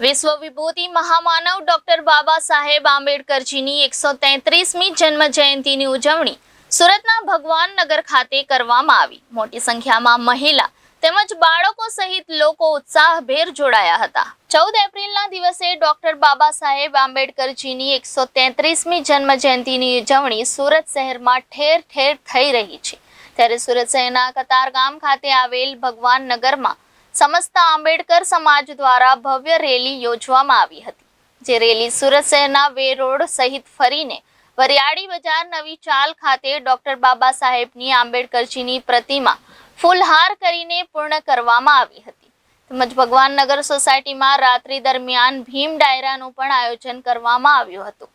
વિશ્વ વિભૂતિ મહામાનવ ડોક્ટર બાબા સાહેબ આંબેડકરજીની એકસો તેત્રીસમી જન્મ જયંતિની ઉજવણી સુરતના ભગવાન નગર ખાતે કરવામાં આવી. મોટી સંખ્યામાં મહિલા તેમજ બાળકો સહિત લોકો ઉત્સાહભેર જોડાયા હતા. ચૌદ એપ્રિલના દિવસે ડોક્ટર બાબા સાહેબ આંબેડકરજીની એકસો તેત્રીસમી જન્મ જયંતિની ઉજવણી સુરત શહેરમાં ઠેર ઠેર થઈ રહી છે. ત્યારે સુરત શહેરના કતારગામ ખાતે આવેલ ભગવાન નગરમાં સમસ્ત આંબેડકર સમાજ દ્વારા ભવ્ય રેલી યોજવામાં આવી હતી, જે રેલી સુરત શહેરના વે રોડ સહિત ફરીને વરિયાળી બજાર નવી ચાલ ખાતે ડોક્ટર બાબા સાહેબની આંબેડકરજીની પ્રતિમા ફૂલહાર કરીને પૂર્ણ કરવામાં આવી હતી. તેમજ ભગવાન નગર સોસાયટીમાં રાત્રિ દરમિયાન ભીમ ડાયરાનું પણ આયોજન કરવામાં આવ્યું હતું.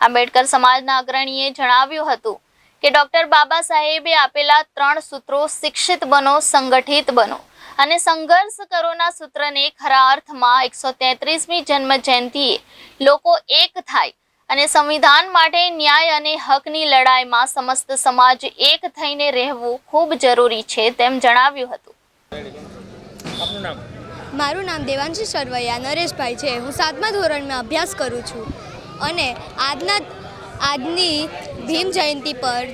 આંબેડકર સમાજના અગ્રણીએ જણાવ્યું હતું કે ડોક્ટર બાબા સાહેબે આપેલા ત્રણ સૂત્રો શિક્ષિત બનો, સંગઠિત બનો. અને સંઘર્ષ કરોના સૂત્રને ખરા અર્થમાં એકસો તેત્રીસમી જન્મ જયંતિએ લોકો એક થાય અને સંવિધાન માટે ન્યાય અને હકની લડાઈમાં સમસ્ત સમાજ એક થઈને રહેવું ખૂબ જરૂરી છે તેમ જણાવ્યું હતું. મારું નામ દેવાંશી સરવૈયા નરેશભાઈ છે. હું સાતમા ધોરણમાં અભ્યાસ કરું છું. અને આજના આજની ભીમ જયંતિ પર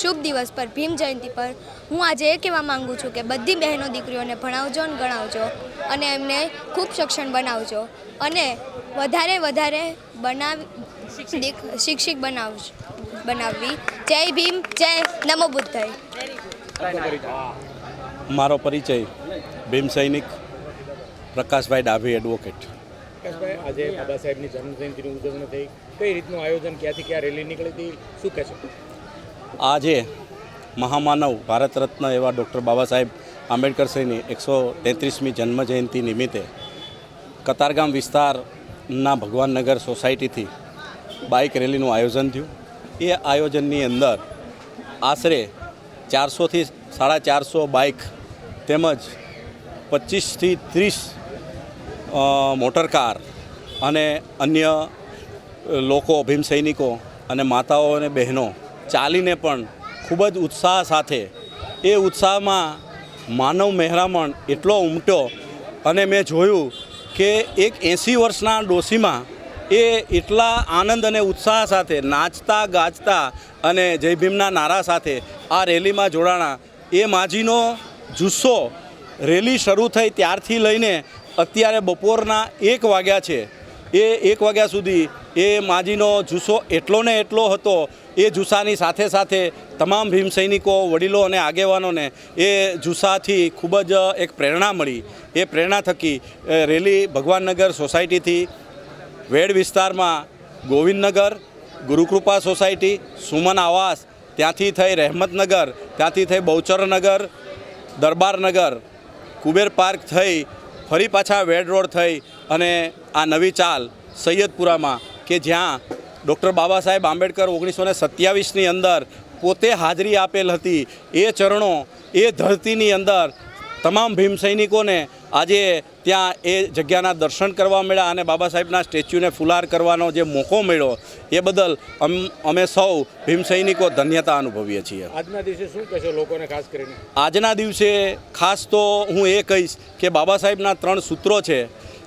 શુભ દિવસ પર, ભીમ જયંતિ પર હું આજે એ કહેવા માંગુ છું કે બધી બહેનો દીકરીઓને ભણાવજો અને ગણાવજો અને એમને ખૂબ સક્ષમ બનાવજો અને વધારે વધારે બનાવી શિક્ષિક બનાવજો, બનાવવી. જય ભીમ, જય નમો બુદ્ધાય. મારો પરિચય, ભીમ સૈનિક પ્રકાશભાઈ ડાભી એડવોકેટ પ્રકાશભાઈ આજે બાબા સાહેબની જન્મજયંતિની ઉજવણી થઈ. કઈ રીતનું આયોજન ક્યાંથી ક્યાં રેલી નીકળી હતી? શું કહેશો આજે મહામાનવ ભારત રત્ન એવા ડૉક્ટર બાબા સાહેબ આંબેડકર શ્રીની એકસો તેત્રીસમી જન્મજયંતિ નિમિત્તે કતારગામ વિસ્તારના ભગવાનનગર સોસાયટીથી બાઇક રેલીનું આયોજન થયું. એ આયોજનની અંદર આશરે ચારસોથી સાડા ચારસો બાઇક તેમજ પચીસથી ત્રીસ અ, મોટર કાર અને અન્ય લોકો ભીમ સૈનિકો અને માતાઓ અને બહેનો ચાલીને પણ ખૂબ જ ઉત્સાહ સાથે એ ઉત્સાહમાં માનવ મહેરામણ એટલો ઉમટ્યો અને મેં જોયું કે એક એંસી વર્ષના ડોશીમાં એ એટલા આનંદ અને ઉત્સાહ સાથે નાચતા ગાજતા અને જય ભીમના નારા સાથે આ રેલીમાં જોડાણા. એ માજીનો જુસ્સો રેલી શરૂ થઈ ત્યારથી લઈને અત્યારે બપોરના એક વાગ્યા છે. એ એક વાગ્યા સુધી એ માજીનો જુસ્સો એટલો ને એટલો હતો, એ જુસ્સાની સાથે સાથે તમામ ભીમ સૈનિકો, વડીલો અને આગેવાનોને એ જુસ્સાથી ખૂબ જ એક પ્રેરણા મળી. એ પ્રેરણા થકી રેલી ભગવાનનગર સોસાયટીથી વેડ વિસ્તારમાં ગોવિંદનગર, ગુરુકૃપા સોસાયટી, સુમન આવાસ, ત્યાંથી થઈ રહેમતનગર, ત્યાંથી થઈ બહુચરનગર દરબારનગર, કુબેર પાર્ક થઈ ફરી પાછા વેડ રોડ થઈ અને આ નવી ચાલ સૈયદપુરામાં કે જ્યાં ડૉક્ટર બાબા સાહેબ આંબેડકર ઓગણીસો ને સત્યાવીસની અંદર પોતે હાજરી આપેલ હતી એ ચરણો, એ ધરતીની અંદર તમામ ભીમ સૈનિકોને આજે ત્યાં એ જગ્યાના દર્શન કરવા મળ્યા અને બાબા સાહેબના સ્ટેચ્યુને ફુલાર કરવાનો જે મોકો મળ્યો એ બદલ અમ- અમે સૌ ભીમ સૈનિકો ધન્યતા અનુભવીએ છીએ. આજના દિવસે શું કહેશો લોકોને ખાસ કરીને? આજના દિવસે ખાસ તો હું એ કહીશ કે બાબા સાહેબના ત્રણ સૂત્રો છે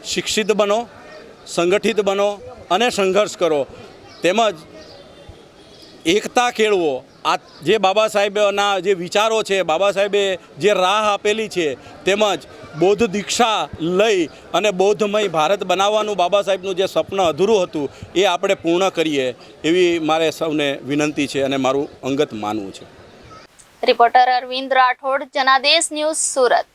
શિક્ષિત બનો સંગઠિત બનો અને સંઘર્ષ કરો. તેમજ એકતા કેળવો આ જે બાબા સાહેબના જે વિચારો છે, બાબા સાહેબે જે રાહ આપેલી છે, તેમજ બૌદ્ધ દીક્ષા લઈ અને બૌદ્ધમય ભારત બનાવવાનું બાબા સાહેબનું જે સ્વપ્ન અધૂરું હતું, એ આપણે પૂર્ણ કરીએ, એવી મારે સૌને વિનંતી છે અને મારું અંગત માનવું છે. Reporter Arvind Rathod, Janadesh news Surat.